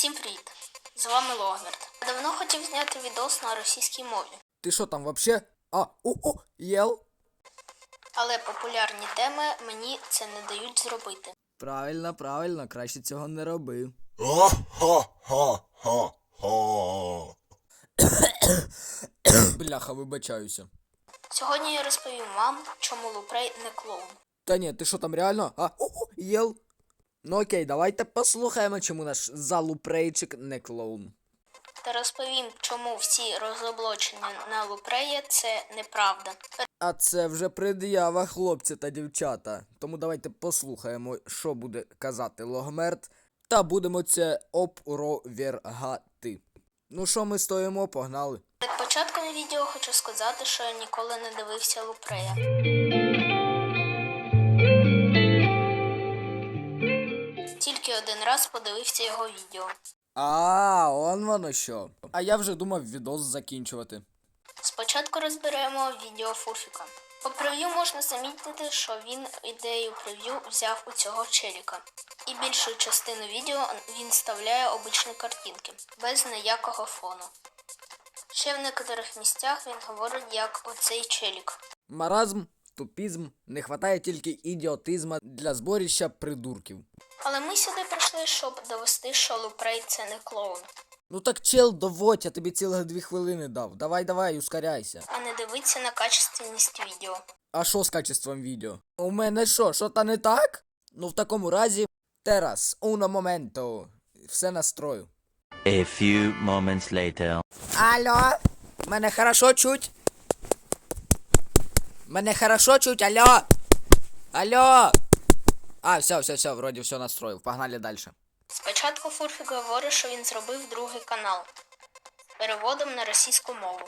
Всім привіт! З вами Логмерт. Давно хотів зняти відос на російській мові, Ти що там вообще? А, у, у, єл? але популярні теми мені це не дають зробити. Правильно, правильно, краще цього не роби. Бляха, вибачаюся. Сьогодні я розповім вам, чому Лупрей не клоун. Та ні, ти що там реально? А, у, у, єл? Ну окей, давайте послухаємо, чому наш залупрейчик не клоун. Та розповім, чому всі розоблачення на Лупрея це неправда. А це вже пред'ява, хлопці та дівчата. Тому давайте послухаємо, що буде казати Логмерт, та будемо це опровергати. Ну що ми стоїмо, погнали. Перед початком відео хочу сказати, що я ніколи не дивився Лупрея. Тільки один раз подивився його відео. А, он воно що. А я вже думав відос закінчувати. Спочатку розберемо відео Фурфіка. По прев'ю можна замітити, що він ідею прев'ю взяв у цього челіка. І більшу частину відео він вставляє обичні картинки, без ніякого фону. Ще в некоторих місцях він говорить як оцей челік. Маразм, тупізм, не хватає тільки ідіотизма для зборища придурків. Але ми сюди прийшли, щоб довести, що Лупрей це не клоун, Ну так чел, доводь, я тобі цілих дві хвилини дав. Давай, давай, ускоряйся. а не дивитися на качественність відео. А що з качеством відео? У мене що, що та не так? Ну в такому разі, терас, уно моменто. Все настрою. A few moments later. Алло, мене хорошо чуть. Мене хорошо чуть, алло. Алло. А, все, все, все, вроді все настроїв. Погнали далі. Спочатку Фурфік говорить, що він зробив другий канал переводом на російську мову.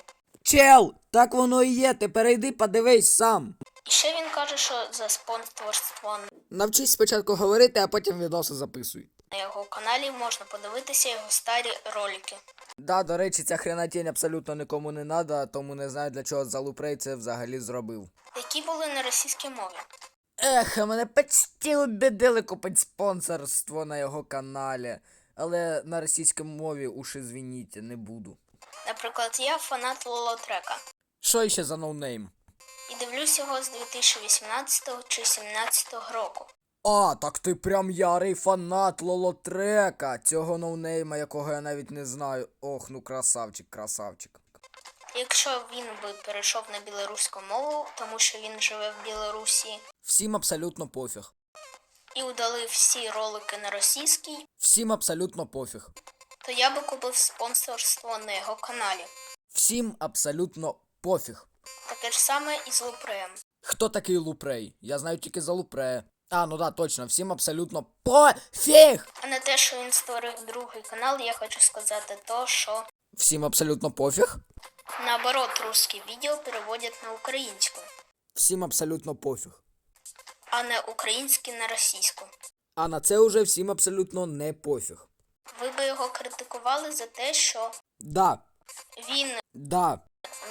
Чел, так воно і є, ти перейди, подивись сам. І ще він каже, що за спонсорство Навчись спочатку говорити, а потім відоси записуй. на його каналі можна подивитися його старі ролики. Да, до речі, ця хренатінь абсолютно нікому не надо, тому не знаю для чого Залупрей це взагалі зробив. які були на російській мові. Ех, мене почти убедили купити спонсорство на його каналі. Але на російській мові уж извините, не буду. Наприклад, я фанат Лолотрека Що ще за ноунейм? і дивлюсь його з 2018 чи 2017 року. А, так ти прям ярий фанат Лолотрека, цього ноунейма, якого я навіть не знаю. Ох, ну красавчик, красавчик. Якщо він би перейшов на білоруську мову, тому що він живе в Білорусі, Всім абсолютно пофіг. і удалив всі ролики на російській, Всім абсолютно пофіг. то я би купив спонсорство на його каналі. Всім абсолютно пофіг. Таке ж саме і з Лупреєм. Хто такий Лупрей? Я знаю тільки за Лупрея. А, ну да, точно, всім абсолютно пофіг! А на те, що він створив другий канал, я хочу сказати то, що Всім абсолютно пофіг. Наоборот русські відео переводять на українську, Всім абсолютно пофіг. а не українські на російську. А на це уже всім абсолютно не пофіг. Ви би його критикували за те, що Да, він да,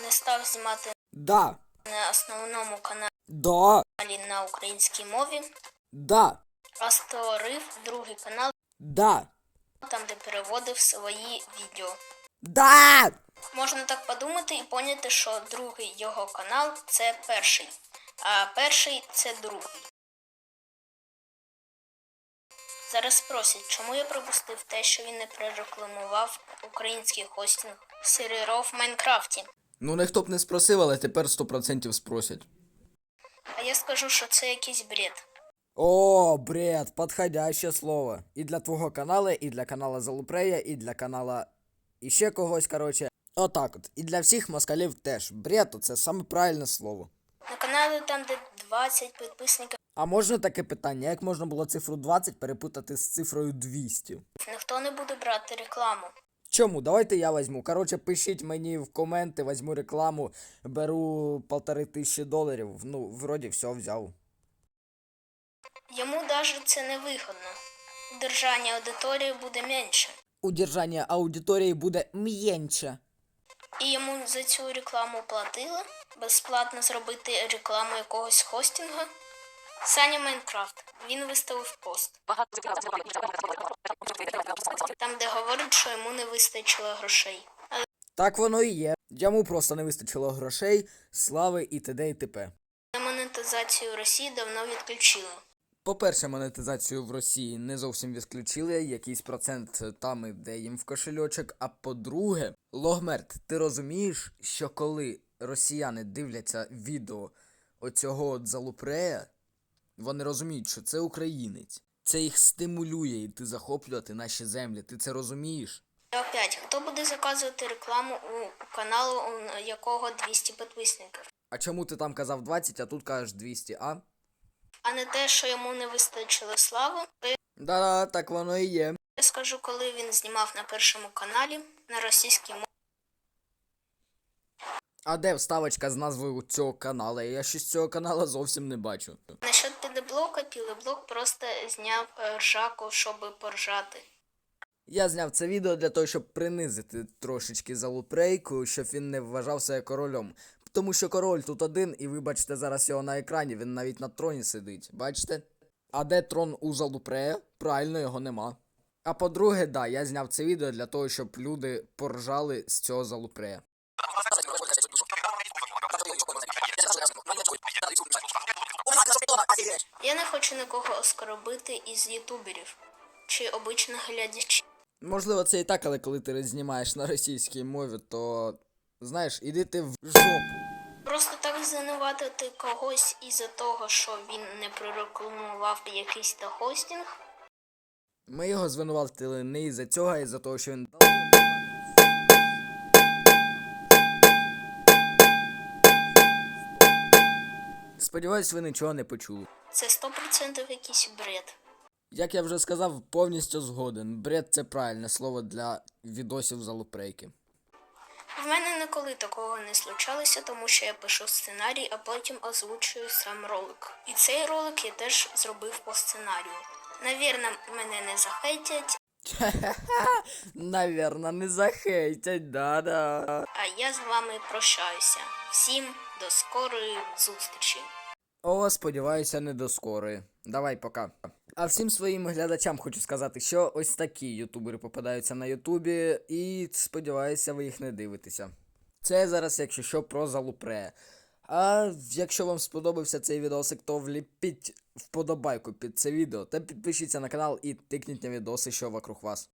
не став знімати да, на основному каналі да, на українській мові, да, а створив другий канал, да, там де переводив свої відео. да! Можна так подумати і поняти, що другий його канал це перший, а перший це другий. Зараз спросять, чому я пропустив те, що він не прорекламував український хостинг серверов в Майнкрафті. Ну ніхто б не спросив, але тепер 100% спросять. А я скажу, що це якийсь бред. О, бред, подходяще слово. І для твого каналу, і для канала Залупрея, і для канала іще когось, короче. Отак от. І для всіх москалів теж. Бред це саме правильне слово. На каналі там, де 20 підписників, А можна таке питання, як можна було цифру 20 перепутати з цифрою 200? ніхто не буде брати рекламу. Чому? Давайте я візьму. Коротше, пишіть мені в коменти, візьму рекламу, беру полтори тисячі доларів. Ну, вроді все взяв. Йому навіть це не вигодно. Держання аудиторії буде менше. Удержання аудиторії буде м'єнче. І йому за цю рекламу платили безплатно зробити рекламу якогось хостінга. Саня Майнкрафт. Він виставив пост. Там, де говорить, що йому не вистачило грошей. Так воно і є. Йому просто не вистачило грошей, слави і т.д. і т.п. Монетизацію Росії давно відключили. По-перше, монетизацію в Росії не зовсім відключили, якийсь процент там іде їм в кошельочок. А по-друге, Логмерт, ти розумієш, що коли росіяни дивляться відео оцього от залупрея, вони розуміють, що це українець. Це їх стимулює йти захоплювати наші землі. Ти це розумієш? Опять, хто буде заказувати рекламу у каналу, у якого 200 підписників? А чому ти там казав 20, а тут кажеш 200, а? А не те, що йому не вистачило слави. Да, так воно і є. я скажу, коли він знімав на першому каналі на російській мові. А де вставочка з назвою цього каналу? Я щось цього каналу зовсім не бачу. Насчет підеблока, пілеблок просто зняв е, ржаку, щоб поржати. Я зняв це відео для того, щоб принизити трошечки залупрейку, щоб він не вважав себе королем. Тому що король тут один, і ви бачите зараз його на екрані, він навіть на троні сидить. Бачите? А де трон у залупрея? Правильно, його нема. А по-друге, да, я зняв це відео для того, щоб люди поржали з цього залупрея. Я не хочу нікого оскорбити із ютуберів чи обичних глядачів. Можливо, це і так, але коли ти знімаєш на російській мові, то знаєш, іди ти в жопу. Просто так звинуватити когось із-за того, що він не прорекламував якийсь та хостинг. Ми його звинуватили не із-за цього, а із-за того, що він. Сподіваюсь, ви нічого не почули. Це 100% якийсь бред. Як я вже сказав, повністю згоден. Бред це правильне слово для відосів залупрейки. В мене ніколи такого не случалося, тому що я пишу сценарій, а потім озвучую сам ролик. І цей ролик я теж зробив по сценарію. Навірно, мене не захейтять, Навірно, не захейтять, да-да. а я з вами прощаюся. Всім до скорої зустрічі. О, сподіваюся, не до скорої. Давай, пока. А всім своїм глядачам хочу сказати, що ось такі ютубери попадаються на Ютубі, і сподіваюся, ви їх не дивитеся. Це зараз, якщо що, про залупре. А якщо вам сподобався цей відосик, то вліпіть вподобайку під це відео та підпишіться на канал і тикніть на відоси, що вокруг вас.